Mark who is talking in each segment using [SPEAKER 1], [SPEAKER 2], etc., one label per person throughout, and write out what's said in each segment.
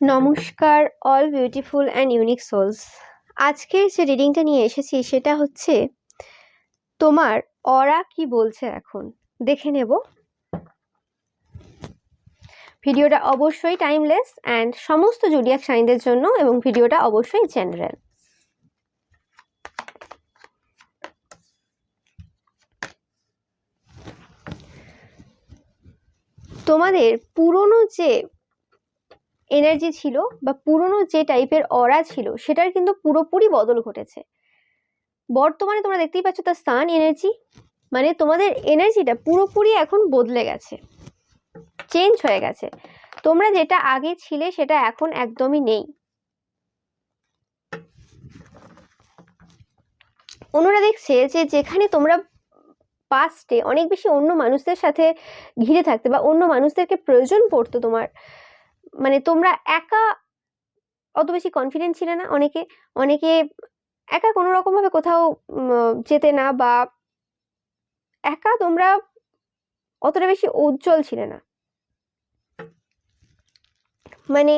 [SPEAKER 1] নমস্কার all beautiful and unique souls আজকের যে রিডিংটা নিয়ে এসেছি সেটা হচ্ছে, তোমার অরা কি বলছে এখন? দেখে নেব। ভিডিওটা অবশ্যই টাইমলেস অ্যান্ড সমস্ত জুডিয়াক সাইনদের জন্য এবং ভিডিওটা অবশ্যই জেনারেল তোমাদের পুরনো যে এনার্জি ছিল বা পুরনো যে টাইপের অরা ছিল, সেটার কিন্তু পুরোপুরি বদল ঘটেছে। বর্তমানে তোমরা দেখতেই পাচ্ছ তার সান এনার্জি মানে তোমাদের এনার্জিটা পুরোপুরি এখন বদলে গেছে চেঞ্জ হয়ে গেছে। তোমরা যেটা আগে ছিলে, সেটা এখন একদমই নেই। অন্যরা দেখছে যে যেখানে তোমরা পাস্টে অনেক বেশি অন্য মানুষদের সাথে ঘিরে থাকতে বা অন্য মানুষদেরকে প্রয়োজন পড়তো তোমার মানে তোমরা একা অত বেশি কনফিডেন্ট ছিলে না। অনেকে অনেকে একা কোনো রকমভাবে কোথাও যেতে না বা একা তোমরা অতটা বেশি উজ্জ্বল ছিলে না। মানে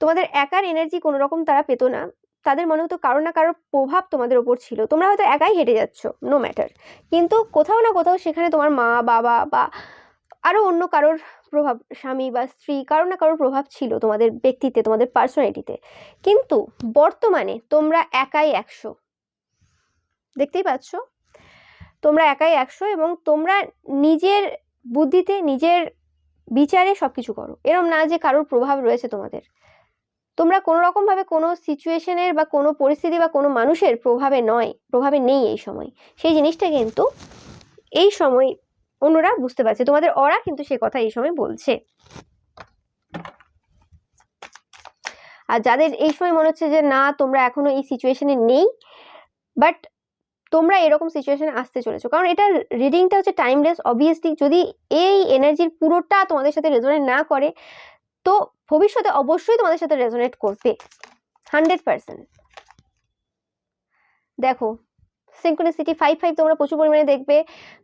[SPEAKER 1] তোমাদের একার এনার্জি কোনো রকম তারা পেতো না। তাদের মনে হতো কারও না কারোর প্রভাব তোমাদের ওপর ছিল। তোমরা হয়তো একাই হেঁটে যাচ্ছ নো ম্যাটার কিন্তু কোথাও না কোথাও সেখানে তোমার মা, বাবা বা আরও অন্য কারোর প্রভাব স্বামী বা স্ত্রী কারও না কারোর প্রভাব ছিল তোমাদের ব্যক্তিতে তোমাদের পার্সোনালিটিতে কিন্তু বর্তমানে তোমরা একাই একশো। দেখতেই পাচ্ছ? তোমরা একাই একশো এবং তোমরা নিজের বুদ্ধিতে, নিজের বিচারে সব কিছু করো। এরম না যে কারোর প্রভাব রয়েছে তোমাদের। তোমরা কোনো রকমভাবে কোনো সিচুয়েশনের বা কোনো পরিস্থিতি বা কোনো মানুষের প্রভাবে নয়, প্রভাবে নেই এই সময়। সেই জিনিসটা কিন্তু এই সময় অন্যরা বুঝতে পারছে, তোমাদের ওরা কিন্তু সে কথা এই সময় বলছে। আর যাদের এই সময় মনে হচ্ছে যে, না, তোমরা এখনও এই সিচুয়েশনে নেই বাট তোমরা এরকম সিচুয়েশনে আসতে চলেছো। কারণ এটা রিডিংটা হচ্ছে টাইমলেস অবভিয়াসলি যদি এই এনার্জির পুরোটা তোমাদের সাথে রেজোনেট না করে, তো ভবিষ্যতে অবশ্যই তোমাদের সাথে রেজোনেট করবে হান্ড্রেড পার্সেন্ট দেখো সিঙ্কোনিসিটি ফাইভ ফাইভ তোমরা প্রচুর পরিমাণে দেখবে।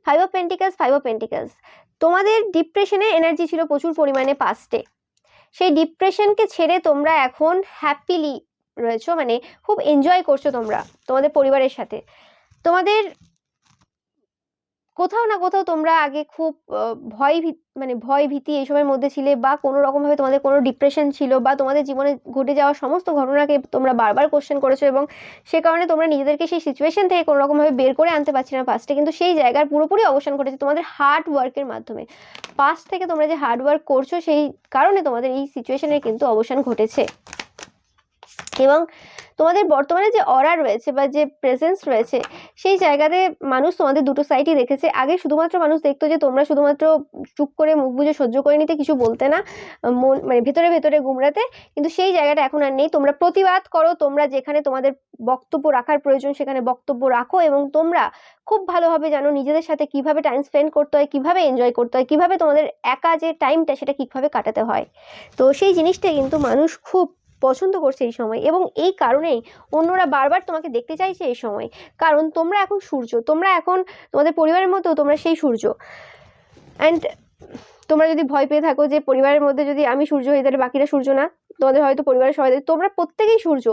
[SPEAKER 1] Five of pentacles five of pentacles তোমাদের ডিপ্রেশনের এনার্জি ছিল প্রচুর পরিমাণে পাস্টে সেই ডিপ্রেশনকে ছেড়ে তোমরা এখন হ্যাপিলি রয়েছো মানে খুব এনজয় করছ তোমরা, তোমাদের পরিবারের সাথে। তোমাদের কোথাও না কোথাও তোমরা আগে খুব ভয় মানে ভয় ভীতি এইসবের মধ্যে ছিলে বা কোনো রকমভাবে তোমাদের কোনো ডিপ্রেশন ছিল বা তোমাদের জীবনে ঘটে যাওয়া সমস্ত ঘটনাকে তোমরা বারবার কোশ্চেন করেছ এবং সে কারণে তোমরা নিজেদেরকে সেই সিচুয়েশন থেকে কোনো রকমভাবে বের করে আনতে পারছি না পাস্টে কিন্তু সেই জায়গার পুরোপুরি অবসান ঘটেছে তোমাদের হার্ড ওয়ার্কের মাধ্যমে। পাস্ট থেকে তোমরা যে হার্ড ওয়ার্ক করছ সেই কারণে তোমাদের এই সিচুয়েশনের কিন্তু অবসান ঘটেছে। এবং তোমাদের বর্তমানে যে অরা রয়েছে বা যে প্রেজেন্স রয়েছে, সেই জায়গাতে মানুষ তোমাদের দুটো সাইডই দেখেছে। আগে শুধুমাত্র মানুষ দেখতো যে তোমরা শুধুমাত্র চুপ করে মুখ বুঝে সহ্য করে নিতে, কিছু বলতে না, মন মানে ভেতরে ভেতরে গুমরাতে কিন্তু সেই জায়গাটা এখন আর নেই। তোমরা প্রতিবাদ করো, তোমরা যেখানে তোমাদের বক্তব্য রাখার প্রয়োজন সেখানে বক্তব্য রাখো এবং তোমরা খুব ভালোভাবে জানো নিজেদের সাথে কীভাবে টাইম স্পেন্ড করতে হয়, কীভাবে এনজয় করতে হয়, কীভাবে তোমাদের একা যে টাইমটা সেটা কীভাবে কাটাতে হয়। তো সেই জিনিসটা কিন্তু মানুষ খুব পছন্দ করছে এই সময় এবং এই কারণেই অন্যরা বারবার তোমাকে দেখতে চাইছে এই সময়। কারণ তোমরা এখন সূর্য, তোমরা এখন তোমাদের পরিবারের মতো তোমরা সেই সূর্য। অ্যান্ড তোমরা যদি ভয় পেয়ে থাকো যে পরিবারের মধ্যে যদি আমি সূর্য হই, তাহলে বাকিরা সূর্য না। তোমাদের হয়তো পরিবারের সবাই, তোমরা প্রত্যেকেই সূর্য।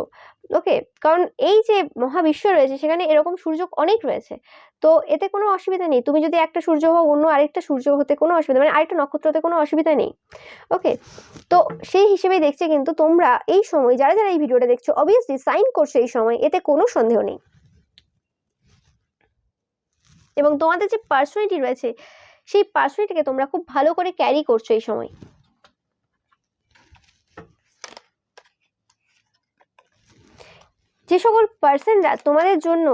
[SPEAKER 1] ওকে কারণ এই যে মহাবিশ্ব রয়েছে, সেখানে এরকম সূর্য অনেক রয়েছে। তো এতে কোনো অসুবিধা নেই। তুমি যদি একটা সূর্য হও, অন্য আরেকটা সূর্য হতে কোনো অসুবিধা মানে আরেকটা নক্ষত্র হতে কোনো অসুবিধা নেই। ওকে? তো সেই হিসেবে দেখছে কিন্তু তোমরা এই সময়, যারা যারা এই ভিডিওটা দেখছ অবভিয়াসলি সাইন করছ এই সময়, এতে কোনো সন্দেহ নেই। এবং তোমাদের যে পার্সোনালিটি রয়েছে, সেই পার্সোনালিটিকে তোমরা খুব ভালো করে ক্যারি করছ এই সময়। যে সকল পার্সনরা তোমাদের জন্য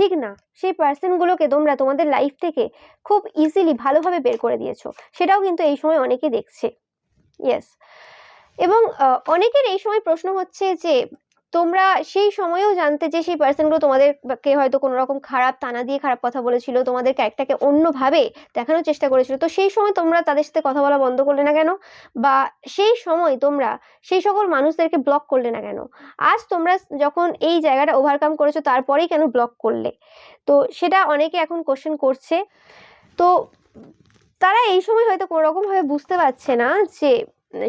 [SPEAKER 1] ঠিক না। সেই পার্সনগুলোকে তোমরা তোমাদের লাইফ থেকে খুব ইজিলি ভালোভাবে বের করে দিয়েছ। সেটাও কিন্তু এই সময় অনেকে দেখছে। ইয়েস এবং অনেকের এই সময় প্রশ্ন হচ্ছে যে তোমরা সেই সময়েও জানতে যে সেই পার্সনগুলো তোমাদেরকে হয়তো কোনো রকম খারাপ টানা দিয়ে খারাপ কথা বলেছিল তোমাদের ক্যারেক্টারকে অন্যভাবে দেখানোর চেষ্টা করেছিল। তো সেই সময় তোমরা তাদের সাথে কথা বলা বন্ধ করলে না কেন? বা সেই সময় তোমরা সেই সকল মানুষদেরকে ব্লক করলে না কেন? আজ তোমরা যখন এই জায়গাটা ওভারকাম করেছ, তারপরেই কেন ব্লক করলে? তো সেটা অনেকে এখন কোশ্চেন করছে। তো তারা এই সময় হয়তো কোনো রকমভাবে বুঝতে পারছে না যে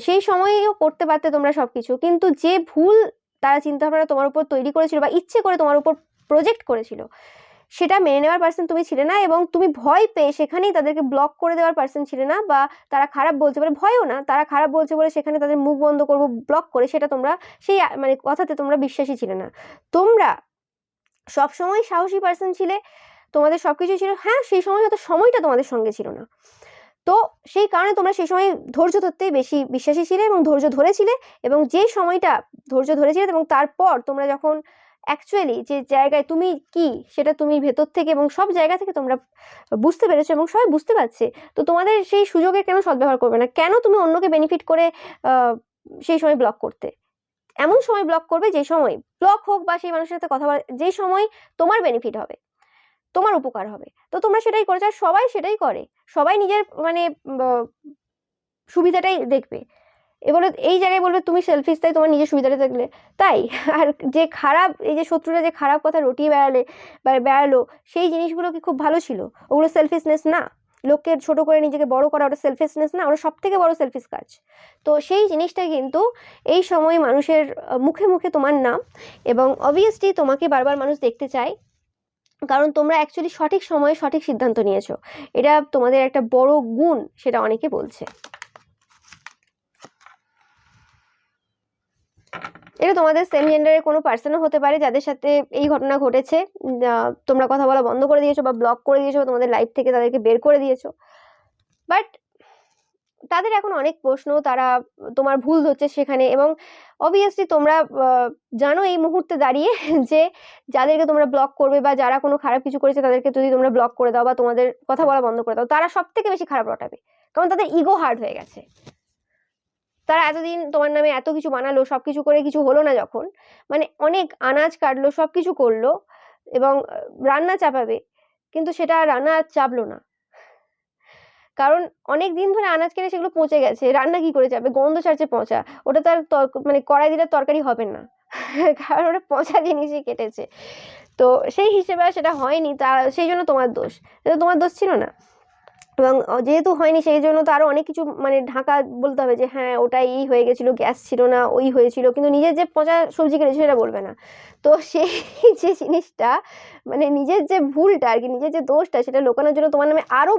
[SPEAKER 1] সেই সময়েও করতে পারতে তোমরা সব কিছু কিন্তু যে ভুল তারা চিন্তাভাবনা তোমার উপর তৈরি করেছিল বা ইচ্ছে করে তোমার উপর প্রজেক্ট করেছিল, সেটা মেনে নেওয়ার পার্সন তুমি ছিলে না এবং তুমি ভয় পেয়ে সেখানেই তাদেরকে ব্লক করে দেওয়ার পার্সন ছিলে না বা তারা খারাপ বলছে বলে ভয়ও না, তারা খারাপ বলছে বলে সেখানে তাদের মুখ বন্ধ করব ব্লক করে সেটা তোমরা সেই মানে কথাতে তোমরা বিশ্বাসী ছিলে না। তোমরা সবসময় সাহসী পার্সন ছিলে, তোমাদের সব কিছু ছিল হ্যাঁ সেই সময় হয়তো সময়টা তোমাদের সঙ্গে ছিল না। তো সেই কারণে তোমরা সেই সময় ধৈর্য ধরতেই বেশি বিশ্বাসী ছিলে এবং ধৈর্য ধরেছিলে এবং যে সময়টা ধৈর্য ধরেছিলে এবং তারপর তোমরা যখন অ্যাকচুয়ালি যে জায়গায় তুমি কি সেটা তুমি ভেতর থেকে এবং সব জায়গা থেকে তোমরা বুঝতে পেরেছ এবং সবাই বুঝতে পারছে, তো তোমাদের সেই সুযোগের কেন সদ্ব্যবহার করবে না? কেন তুমি অন্যকে বেনিফিট করে সেই সময় ব্লক করতে? এমন সময় ব্লক করবে যে সময় ব্লক হোক বা সেই মানুষের সাথে কথা বলা, যে সময় তোমার বেনিফিট হবে, তোমার উপকার হবে। তো তোমরা সেটাই করেছ আর সবাই সেটাই করে। সবাই নিজের মানে সুবিধাটাই দেখবে। এবারে এই জায়গায় বলবে, তুমি সেলফিশ তাই তোমার নিজের সুবিধাটা দেখলে। তাই, আর যে খারাপ, এই যে শত্রুরা যে খারাপ কথা রটিয়ে বেড়ালে, বা বেড়ালো, সেই জিনিসগুলো কি খুব ভালো ছিল? ওগুলো সেলফিশনেস না। লোককে ছোট করে নিজেকে বড় করা ওটা সেলফিশনেস না, ওটা সব থেকে বড় সেলফিশ কাজ। তো সেই জিনিসটা কিন্তু এই সময় মানুষের মুখে মুখে তোমার নাম এবং অবভিয়াসলি তোমাকে বারবার মানুষ দেখতে চায়। কারণ তোমরা অ্যাকচুয়ালি সঠিক সময়ে সঠিক সিদ্ধান্ত নিয়েছো। এটা তোমাদের একটা বড় গুণ, সেটা অনেকে বলছে। এটা তোমাদের সেম জেন্ডারের কোনো পার্সনও হতে পারে যাদের সাথে এই ঘটনা ঘটেছে। তোমরা কথা বলা বন্ধ করে দিয়েছ বা ব্লক করে দিয়েছ তোমাদের লাইফ থেকে তাদেরকে বের করে দিয়েছ। বাট তাদের এখন অনেক প্রশ্ন, তারা তোমার ভুল ধরছে সেখানে এবং অবভিয়াসলি তোমরা জানো এই মুহূর্তে দাঁড়িয়ে যে যাদেরকে তোমরা ব্লক করবে বা যারা কোনো খারাপ কিছু করেছে তাদেরকে যদি তোমরা ব্লক করে দাও বা তোমাদের কথা বলা বন্ধ করে দাও, তারা সব থেকে বেশি খারাপ রটাবে। কারণ তাদের ইগো হার্ড হয়ে গেছে। তারা এতদিন তোমার নামে এত কিছু বানালো সব কিছু করে কিছু হলো না যখন মানে অনেক আনাজ কাটলো সব কিছু করল এবং রান্না চাপাবে, কিন্তু সেটা রান্না চাপলো না। কারণ অনেক দিন ধরে আনাজ কেটে সেগুলো পচে গেছে, রান্না কি করে যাবে? গন্ধ ছাড়ছে পচা। ওটা তার মানে কড়াই দিলে তরকারি হবে না। কারণ ওটা পচা জিনিসই কেটেছে। তো সেই হিসেবে সেটা হয়নি, তা সেই জন্য তোমার দোষ। এটা তোমার দোষ ছিল না। এবং যেহেতু হয়নি, সেই জন্য তো আরও অনেক কিছু মানে ঢাকা বলতে হবে যে হ্যাঁ ওটা এই হয়ে গেছিল, গ্যাস ছিল না, ওই হয়েছিল। কিন্তু নিজের যে পচা সবজি কেটেছে সেটা বলবে না। তো সেই যে জিনিসটা মানে নিজের যে ভুলটা আর কি, নিজের যে দোষটা, সেটা লোকানোর জন্য তোমার নামে আরও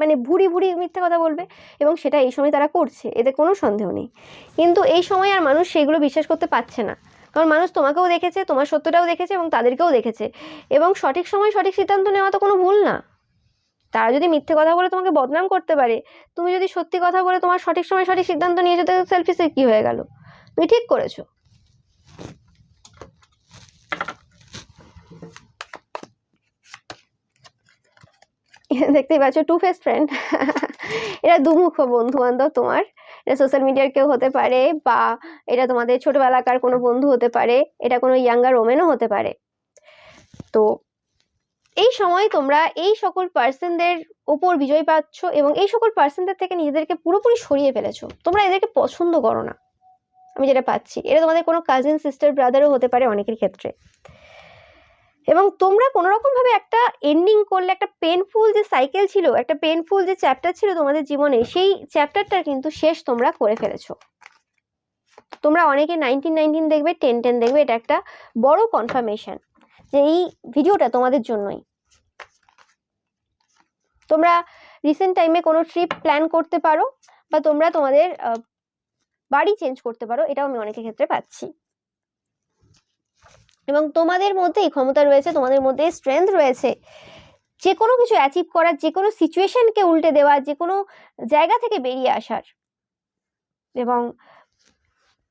[SPEAKER 1] মানে ভুরি ভুরি মিথ্যা কথা বলবে এবং সেটা এই সময় তারা করছে, এতে কোনো সন্দেহ নেই। কিন্তু এই সময় আর মানুষ সেগুলো বিশ্বাস করতে পারছে না। কারণ মানুষ তোমাকেও দেখেছে, তোমার সত্যটাও দেখেছে এবং তাদেরকেও দেখেছে। এবং সঠিক সময় সঠিক সিদ্ধান্ত নেওয়া তো কোনো ভুল না। তারা যদি মিথ্যে কথা বলে তোমাকে বদনাম করতে পারে, তুমি যদি সত্যি কথা বলে তোমার সঠিক সময় সঠিক সিদ্ধান্ত নিয়েছো তো সেলফিসে কি হয়ে গেল? তুমি ঠিক করেছ। দেখতেই পাচ্ছ টু ফেস ফ্রেন্ড এরা দুমুখ বন্ধু বান্ধব তোমার। এটা সোশ্যাল মিডিয়ার কেউ হতে পারে বা এটা তোমাদের ছোটবেলাকার কোনো বন্ধু হতে পারে, এটা কোনো ইয়াঙ্গার ওমেনও হতে পারে। তো এই সময় তোমরা এই সকল পার্সনদের ওপর বিজয় পাচ্ছ এবং এই সকল পার্সনদের থেকে নিজেদেরকে পুরোপুরি সরিয়ে ফেলেছো। তোমরা এদেরকে পছন্দ করো না। আমি যেটা পাচ্ছি, এটা তোমাদের কোনো কাজিন সিস্টার ব্রাদারও হতে পারে অনেকের ক্ষেত্রে। এবং তোমরা কোনো রকম ভাবে একটা এন্ডিং করলে, একটা পেনফুল যে সাইকেল ছিল, একটা পেনফুল যে চ্যাপ্টার ছিল তোমাদের জীবনে, সেই চ্যাপ্টারটা কিন্তু শেষ তোমরা করে ফেলেছো। তোমরা অনেকে নাইনটিন নাইনটিন দেখবে টেন টেন দেখবে, এটা একটা বড় কনফার্মেশন যে এই ভিডিওটা তোমাদের জন্যই। তোমরা রিসেন্ট টাইমে কোনো ট্রিপ প্ল্যান করতে পারো বা তোমরা তোমাদের বাড়ি চেঞ্জ করতে পারো, এটাও আমি অনেকের ক্ষেত্রে পাচ্ছি। এবং তোমাদের মধ্যে এই ক্ষমতা রয়েছে, তোমাদের মধ্যে স্ট্রেংথ রয়েছে। যে কোনো কিছু অ্যাচিভ করার যে কোনো সিচুয়েশনকে উল্টে দেওয়া যে কোনো জায়গা থেকে বেরিয়ে আসার। এবং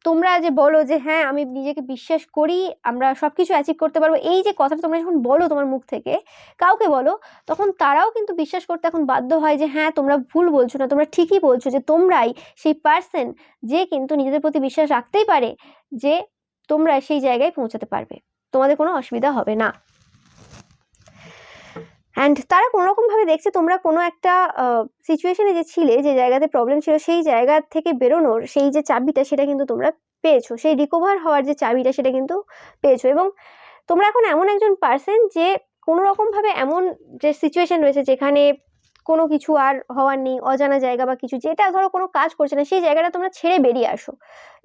[SPEAKER 1] তোমরা যে বলো যে হ্যাঁ আমি নিজেকে বিশ্বাস করি, আমরা সব কিছু অ্যাচিভ করতে পারব। এই যে কথাটা তোমরা যখন বলো তোমার মুখ থেকে, কাউকে বলো, তখন তারাও কিন্তু বিশ্বাস করতে এখন বাধ্য হয় যে হ্যাঁ তোমরা ভুল বলছো না, তোমরা ঠিকই বলছো যে, তোমরাই সেই পার্সন যে কিন্তু নিজেদের প্রতি বিশ্বাস রাখতেই পারে, যে তোমরা সেই জায়গায় পৌঁছাতে পারবে। তোমাদের কোনো অসুবিধা হবে না। অ্যান্ড তারা কোনো রকমভাবে দেখছে তোমরা কোনো একটা সিচুয়েশনে যে ছিলে, যে জায়গাতে প্রবলেম ছিল, সেই জায়গা থেকে বেরোনোর সেই যে চাবিটা সেটা কিন্তু তোমরা পেয়েছ। সেই রিকভার হওয়ার যে চাবিটা সেটা কিন্তু পেয়েছ। এবং তোমরা এখন এমন একজন পার্সন যে কোনো রকমভাবে এমন যে সিচুয়েশন রয়েছে যেখানে কোনো কিছু আর হওয়ার নেই, অজানা জায়গা বা কিছু, যেটা ধরো কোনো কাজ করছে না, সেই জায়গাটা তোমরা ছেড়ে বেরিয়ে আসো।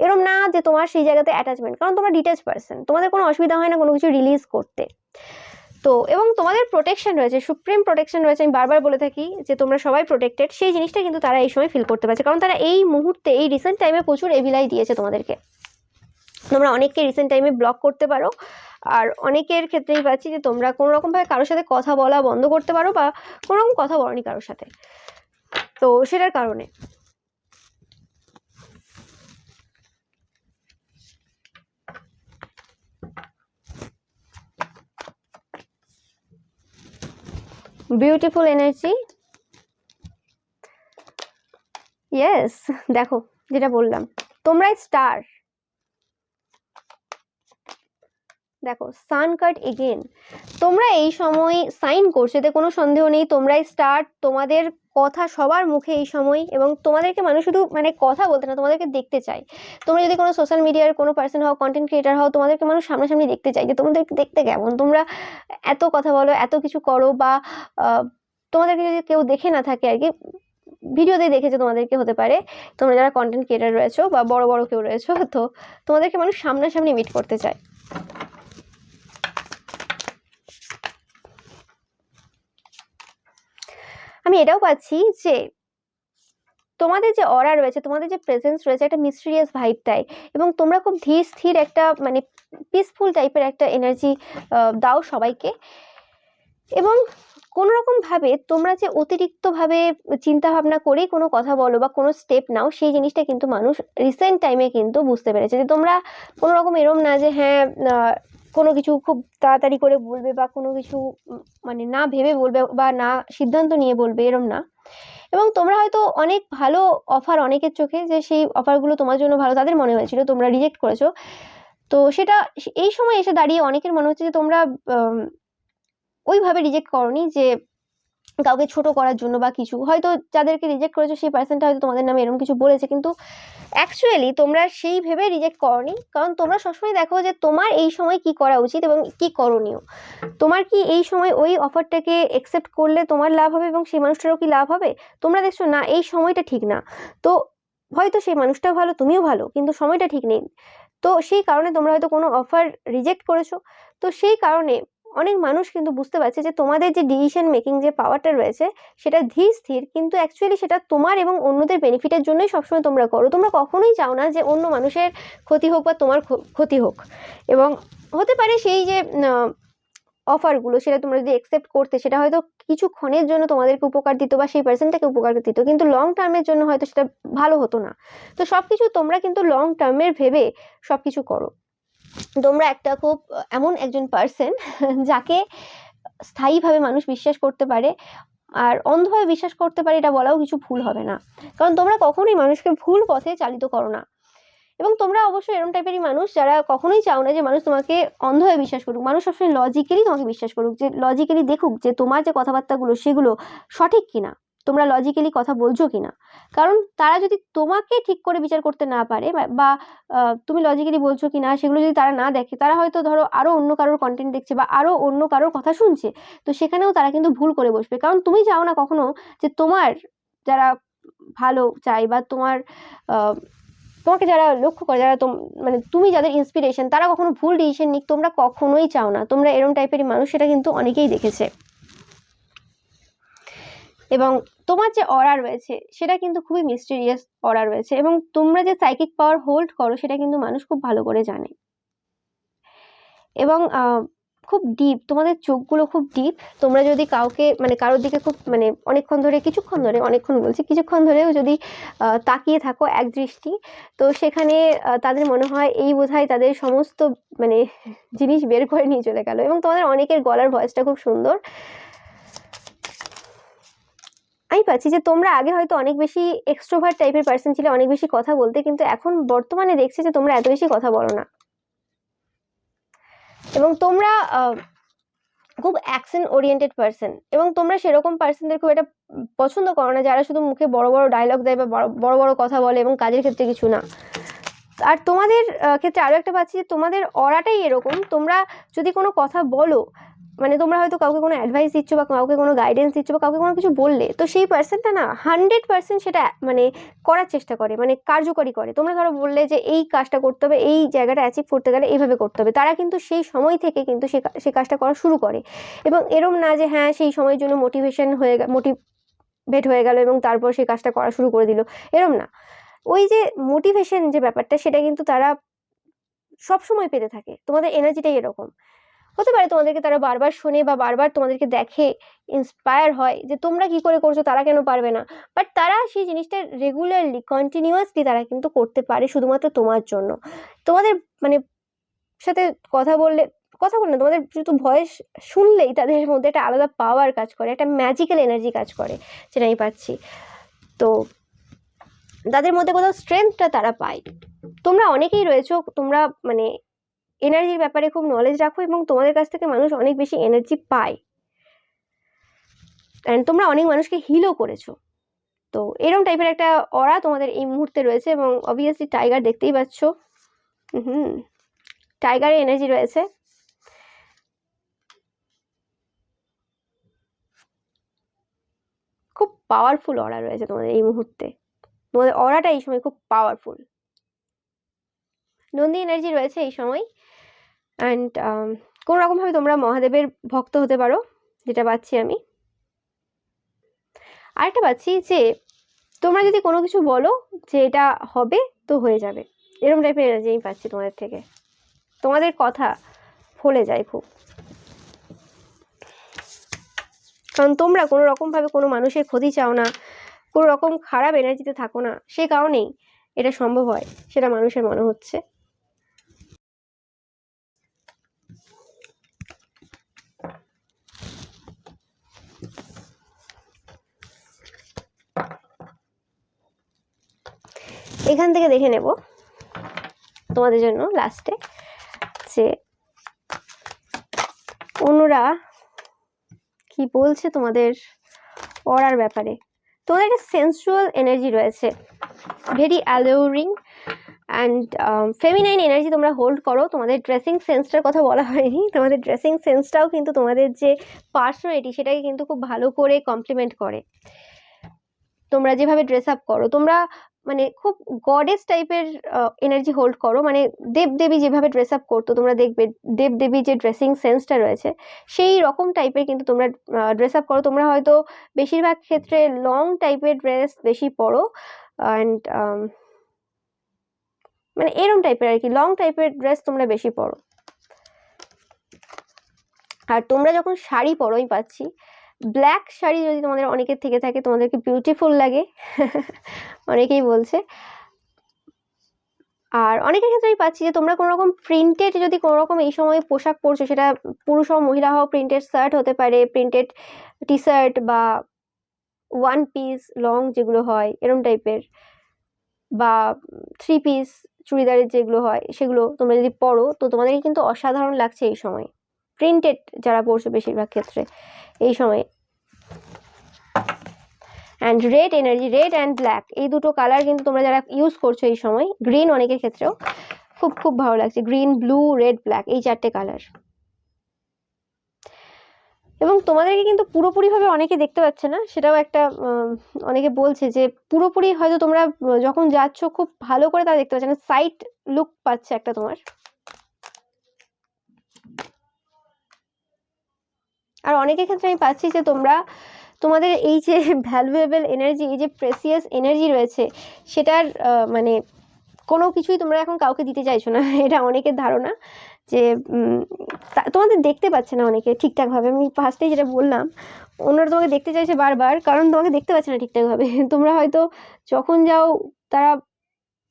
[SPEAKER 1] এরম না যে তোমার সেই জায়গাতে অ্যাটাচমেন্ট কারণ তোমরা ডিটেচ পার্সন তোমাদের কোনো অসুবিধা হয় না কোনো কিছু রিলিজ করতে। তো, এবং তোমাদের প্রোটেকশন রয়েছে সুপ্রিম প্রোটেকশন রয়েছে, আমি বারবার বলে থাকি যে তোমরা সবাই প্রোটেক্টেড সেই জিনিসটা কিন্তু তারা এই সময় ফিল করতে পারছে, কারণ তারা এই মুহূর্তে, এই রিসেন্ট টাইমে প্রচুর এভিলাই দিয়েছে তোমাদেরকে। তোমরা অনেককে রিসেন্ট টাইমে ব্লক করতে পারো। আর অনেকের ক্ষেত্রেই পাচ্ছি যে, তোমরা কোনো রকমভাবে কারোর সাথে কথা বলা বন্ধ করতে পারো বা কোনো রকম কথা বলনি কারোর সাথে। তো সেটার কারণে। বিউটিফুল এনার্জি ইয়েস দেখো, যেটা বললাম। তোমরাই স্টার দেখো সান কাট এগেন তোমরা এই সময় সাইন করছ, এতে কোনো সন্দেহ নেই। তোমরাই স্টার্ট তোমাদের কথা সবার মুখে এই সময় এবং তোমাদেরকে মানুষ শুধু মানে কথা বলতে না, তোমাদেরকে দেখতে চায়। তোমরা যদি কোনো সোশ্যাল মিডিয়ার কোনো পার্সন হও কন্টেন্ট ক্রিয়েটার হও, তোমাদেরকে মানুষ সামনাসামনি দেখতে চায় যে তোমাদেরকে দেখতে কেমন? তোমরা এত কথা বলো, এত কিছু করো বা তোমাদেরকে যদি কেউ দেখে না থাকে আর কি ভিডিওতে দেখেছে তোমাদেরকে হতে পারে। তোমরা যারা কন্টেন্ট ক্রিয়েটার রয়েছো বা বড় বড় কেউ রয়েছো, তো তোমাদেরকে মানুষ সামনাসামনি মিট করতে চায়। আমি এটাও পাচ্ছি যে তোমাদের যে অরা রয়েছে, তোমাদের যে প্রেজেন্স রয়েছে একটা মিস্টেরিয়াস ভাইব দেয় এবং তোমরা খুব ধীর, স্থির একটা মানে পিসফুল টাইপের একটা এনার্জি দাও সবাইকে এবং কোনো রকমভাবে তোমরা যে অতিরিক্তভাবে চিন্তা ভাবনা করেই কোনো কথা বলো বা কোনো স্টেপ নাও, সেই জিনিসটা কিন্তু মানুষ রিসেন্ট টাইমে কিন্তু বুঝতে পেরেছে যে তোমরা কোনো রকম এরম না যে হ্যাঁ কোনো কিছু খুব তাড়াতাড়ি করে বলবে বা কোনো কিছু মানে না ভেবে বলবে বা না সিদ্ধান্ত নিয়ে বলবে, এরম না। এবং তোমরা হয়তো অনেক ভালো অফার অনেকের চোখে যে সেই অফারগুলো তোমার জন্য ভালো, তাদের মনে হয়েছিল, তোমরা রিজেক্ট করেছ। তো সেটা এই সময় এসে দাঁড়িয়ে অনেকের মনে হচ্ছে যে তোমরা ওইভাবে রিজেক্ট করনি যে কাউকে ছোট করার জন্য বা কিছু, হয়তো যাদেরকে রিজেক্ট করেছ সেই পার্সনটা হয়তো তোমাদের নামে এরকম কিছু বলেছে, কিন্তু অ্যাকচুয়ালি তোমরা সেই ভেবে রিজেক্ট করনি, কারণ তোমরা সবসময় দেখো যে তোমার এই সময় কি করা উচিত এবং কি করণীয়। তোমার কি এই সময় ওই অফারটাকে অ্যাকসেপ্ট করলে তোমার লাভ হবে এবং সেই মানুষটারও কি লাভ হবে? তোমরা দেখছ, না, এই সময়টা ঠিক না। তো হয়তো সেই মানুষটাও ভালো, তুমিও ভালো, কিন্তু সময়টা ঠিক নেই। তো সেই কারণে তোমরা হয়তো কোনো অফার রিজেক্ট করেছ। তো সেই কারণে অনেক মানুষ কিন্তু বুঝতে পারছে যে তোমাদের যে ডিসিশন মেকিং যে পাওয়ারটা রয়েছে, সেটা ধীর, স্থির, কিন্তু অ্যাকচুয়ালি সেটা তোমার এবং অন্যদের বেনিফিটের জন্যই সবসময় তোমরা করো। তোমরা কখনোই চাও না যে অন্য মানুষের ক্ষতি হোক বা তোমার ক্ষতি হোক। এবং হতে পারে সেই যে অফারগুলো সেটা তোমরা যদি একসেপ্ট করতে, সেটা হয়তো কিছুক্ষণের জন্য তোমাদেরকে উপকার দিত বা সেই পার্সনটাকে উপকার দিত, কিন্তু লং টার্মের জন্য হয়তো সেটা ভালো হতো না। তো সব কিছু তোমরা কিন্তু লং টার্মের ভেবে সব কিছু করো। তোমরা একটা খুব, এমন একজন পার্সন যাকে স্থায়ীভাবে মানুষ বিশ্বাস করতে পারে আর অন্ধভাবে বিশ্বাস করতে পারে এটা বলাও কিছু ভুল হবে না। কারণ তোমরা কখনোই মানুষকে ভুল পথে চালিত করো না। এবং তোমরা অবশ্যই এরকম টাইপেরই মানুষ যারা কখনোই চাও না যে মানুষ তোমাকে অন্ধভাবে বিশ্বাস করুক। মানুষ সবসময় লজিক্যালি তোমাকে বিশ্বাস করুক যে লজিক্যালি দেখুক যে তোমার যে কথাবার্তাগুলো সেগুলো সঠিক কিনা। তোমরা লজিক্যালি কথা বলছো কি না কারণ তারা যদি তোমাকে ঠিক করে বিচার করতে না পারে বা- তুমি লজিক্যালি বলছো কি না সেগুলো যদি তারা না দেখে, তারা হয়তো ধরো আরও অন্য কারোর কন্টেন্ট দেখছে বা আরও অন্য কারোর কথা শুনছে, তো সেখানেও তারা কিন্তু ভুল করে বসবে। কারণ তুমি চাও না কখনো যে তোমার যারা ভালো চাই বা তোমার তোমাকে যারা লক্ষ্য করে, যারা মানে তুমি যাদের ইন্সপিরেশন তারা কখনো ভুল ডিসিশন নিক তোমরা কখনোই চাও না। তোমরা এরম টাইপেরই মানুষ, সেটা কিন্তু অনেকেই দেখেছে। এবং তোমার যে অরা রয়েছে, সেটা কিন্তু খুবই মিস্টেরিয়াস অরা রয়েছে এবং তোমরা যে সাইকিক পাওয়ার হোল্ড করো, সেটা কিন্তু মানুষ খুব ভালো করে জানে। এবং খুব ডিপ তোমাদের চোখগুলো খুব ডিপ তোমরা যদি কাউকে মানে কারোর দিকে খুব মানে অনেকক্ষণ ধরে, কিছুক্ষণ ধরে, অনেকক্ষণ বলছি, কিছুক্ষণ ধরেও যদি তাকিয়ে থাকো এক দৃষ্টি, তো সেখানে তাদের মনে হয় এই বোধহয় তাদের সমস্ত মানে জিনিস বের করে নিয়ে চলে গেল এবং তোমাদের অনেকের গলার ভয়েসটা খুব সুন্দর। আমি পাচ্ছি যে তোমরা আগে হয়তো অনেক বেশি এক্সট্রোভার্ট টাইপের পার্সন ছিলে, অনেক বেশি কথা বলতে, কিন্তু এখন বর্তমানে দেখছি যে তোমরা এত বেশি কথা বলো না। এবং তোমরা খুব অ্যাকশন ওরিয়েন্টেড পার্সন এবং তোমরা সেরকম পার্সনদের খুব একটা পছন্দ করো না, যারা শুধু মুখে বড় বড় ডায়লগ দেয় বা বড় বড় বড় কথা বলে এবং কাজের ক্ষেত্রে কিছু না। আর তোমাদের ক্ষেত্রে আরও একটা পাচ্ছি যে তোমাদের অরাটাই এরকম। তোমরা যদি কোনো কথা বলো মানে তোমরা হয়তো কাউকে কোনো অ্যাডভাইস দিচ্ছ বা কাউকে কোনো গাইডেন্স দিচ্ছ বা কাউকে কোনো কিছু বললে, তো সেই পার্সনটা না হান্ড্রেড পার্সেন্ট সেটা মানে করার চেষ্টা করে মানে কার্যকরী করে। তোমরা ধরো বললে যে এই কাজটা করতে হবে, এই জায়গাটা অ্যাচিভ করতে গেলে এইভাবে করতে হবে। তারা কিন্তু সেই সময় থেকে কিন্তু সে কাজটা করা শুরু করে। এবং এরম না যে হ্যাঁ সেই সময়ের জন্য মোটিভেশন হয়ে মোটিভেট হয়ে গেল এবং তারপর সেই কাজটা করা শুরু করে দিল, এরম না। ওই যে মোটিভেশন যে ব্যাপারটা, সেটা কিন্তু তারা সব সময় পেতে থাকে। তোমাদের এনার্জিটাই এরকম। হতে পারে তোমাদেরকে তারা বারবার শোনে বা বারবার তোমাদেরকে দেখে ইন্সপায়ার হয় যে তোমরা কি করে করছ তারা কেন পারবে না। বাট তারা সেই জিনিসটা রেগুলারলি কন্টিনিউয়াসলি তারা কিন্তু করতে পারে শুধুমাত্র তোমার জন্য। তোমাদের মানে সাথে কথা বললে কথা বললে না, তোমাদের শুধু ভয়েস শুনলেই তাদের মধ্যে একটা আলাদা পাওয়ার কাজ করে একটা ম্যাজিক্যাল এনার্জি কাজ করে সেটা আমি পাচ্ছি। তো তাদের মধ্যে কোথাও স্ট্রেংথটা তারা পায়। তোমরা অনেকেই রয়েছো তোমরা মানে এনার্জির ব্যাপারে খুব নলেজ রাখো এবং তোমাদের কাছ থেকে মানুষ অনেক বেশি এনার্জি পায়। অ্যান্ড তোমরা অনেক মানুষকে হিলও করেছ। তো এরকম টাইপের একটা অরা তোমাদের এই মুহূর্তে রয়েছে এবং অবভিয়াসলি টাইগার দেখতেই পাচ্ছ। হুম টাইগারের এনার্জি রয়েছে। খুব পাওয়ারফুল অরা রয়েছে তোমাদের এই মুহূর্তে। তোমাদের অরাটা এই সময় খুব পাওয়ারফুল নন্দী এনার্জি রয়েছে এই সময়। অ্যান্ড কোনো রকমভাবে তোমরা মহাদেবের ভক্ত হতে পারো, যেটা পাচ্ছি আমি। আরেকটা পাচ্ছি যে, তোমরা যদি কোনো কিছু বলো যে এটা হবে, তো হয়ে যাবে। এরকম টাইপের এনার্জি আমি পাচ্ছি তোমাদের থেকে। তোমাদের কথা ফলে যায় খুব। কারণ তোমরা কোনো রকমভাবে কোনো মানুষের ক্ষতি চাও না, কোনো রকম খারাপ এনার্জিতে থাকো না, সে কারণেই এটা সম্ভব হয়, সেটা মানুষের মনে হচ্ছে। এখান থেকে দেখে নেব তোমাদের জন্য লাস্টে যে অন্যরা কি বলছে তোমাদের পড়ার ব্যাপারে। তোমাদের একটা সেন্সুয়াল এনার্জি রয়েছে very alluring and feminine energy তোমরা হোল্ড করো। তোমাদের ড্রেসিং সেন্সটার কথা বলা হয়নি। তোমাদের ড্রেসিং সেন্সটাও কিন্তু তোমাদের যে পার্সোনালিটি সেটাকে কিন্তু খুব ভালো করে কমপ্লিমেন্ট করে। তোমরা যেভাবে ড্রেস আপ করো, তোমরা মানে খুব গডেস টাইপের এনার্জি হোল্ড করো। মানে দেবদেবী যেভাবে ড্রেস আপ করতো, তোমরা দেখবে দেবদেবী যে ড্রেসিং সেন্সটা রয়েছে, সেই রকম টাইপের কিন্তু তোমরা ড্রেস আপ করো। তোমরা হয়তো বেশিরভাগ ক্ষেত্রে লং টাইপের ড্রেস বেশি পরো অ্যান্ড মানে এরম টাইপের আর কি লং টাইপের ড্রেস তোমরা বেশি পরো। আর তোমরা যখন শাড়ি পরো আমি পাচ্ছি ব্ল্যাক শাড়ি যদি তোমাদের অনেকের থেকে থাকে, তোমাদেরকে বিউটিফুল লাগে। অনেকেই বলছে। আর অনেকের ক্ষেত্রে আমি পাচ্ছি যে, তোমরা কোনো রকম প্রিন্টেড যদি কোনো রকম এই সময় পোশাক পরছো, সেটা পুরুষ হোক মহিলা হোক প্রিন্টেড শার্ট হতে পারে প্রিন্টেড টি শার্ট বা ওয়ান পিস লং যেগুলো হয়, এরম টাইপের বা থ্রি পিস চুড়িদারের যেগুলো হয়, সেগুলো তোমরা যদি পরো, তো তোমাদেরকে কিন্তু অসাধারণ লাগছে এই সময়। প্রিন্টেড যারা পরছো বেশিরভাগ ক্ষেত্রে এই সময়ে। And red energy red and black এই দুটো কালার কিন্তু তোমরা যারা ইউজ করছ এই সময় গ্রিন অনেকের ক্ষেত্রেও খুব খুব ভালো লাগছে। গ্রিন ব্লু রেড ব্ল্যাক এই চারটে কালার এবং তোমাদেরকে কিন্তু পুরোপুরিভাবে অনেকে দেখতে পাচ্ছে না, সেটাও একটা অনেকে বলছে যে পুরোপুরি হয়তো তোমরা যখন যাচ্ছ খুব ভালো করে তা দেখতে পাচ্ছে না। সাইট লুক পাচ্ছে একটা তোমার। আর অনেকের ক্ষেত্রে আমি পাচ্ছি যে তোমরা, তোমাদের এই যে ভ্যালুয়েবল এনার্জি এই যে প্রেসিয়াস এনার্জি রয়েছে, সেটার মানে কোনো কিছুই তোমরা এখন কাউকে দিতে চাইছো না। এটা অনেকের ধারণা যে তোমাদের দেখতে পাচ্ছে না অনেকে ঠিকঠাকভাবে। আমি ফার্স্টেই যেটা বললাম ওনারা তোমাকে দেখতে চাইছে বারবার, কারণ তোমাকে দেখতে পাচ্ছে না ঠিকঠাকভাবে। তোমরা হয়তো যখন যাও, তারা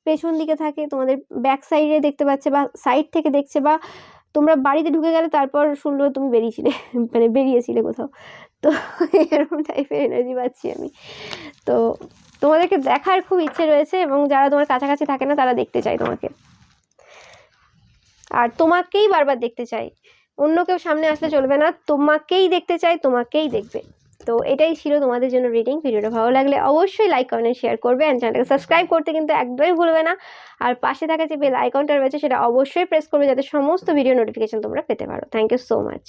[SPEAKER 1] পেছন দিকে থাকে, তোমাদের ব্যাক সাইডে দেখতে পাচ্ছে বা সাইড থেকে দেখছে বা তোমরা বাড়িতে ঢুকে গেলে তারপর শুনলো তুমি বেরিয়েছিলে মানে বেরিয়েছিলে কোথাও। তো এরকম টাইপের এনার্জি পাচ্ছি আমি। তো তোমাদেরকে দেখার খুব ইচ্ছে রয়েছে এবং যারা তোমার কাছাকাছি থাকে না, তারা দেখতে চায় তোমাকে। আর তোমাকেই বারবার দেখতে চাই অন্য কেউ সামনে আসলে চলবে না, তোমাকেই দেখতে চাই তোমাকেই দেখবে। তো এটাই ছিল তোমাদের জন্য রিডিং ভিডিওটা ভালো লাগলে অবশ্যই লাইক কমেন্ট শেয়ার করবে। অ্যান্ড চ্যানেলটাকে সাবস্ক্রাইব করতে কিন্তু একদমই ভুলবে না। আর পাশে থাকা যে বেল আইকনটা রয়েছে, সেটা অবশ্যই প্রেস করবে যাতে সমস্ত ভিডিও নোটিফিকেশান তোমরা পেতে পারো। Thank you so much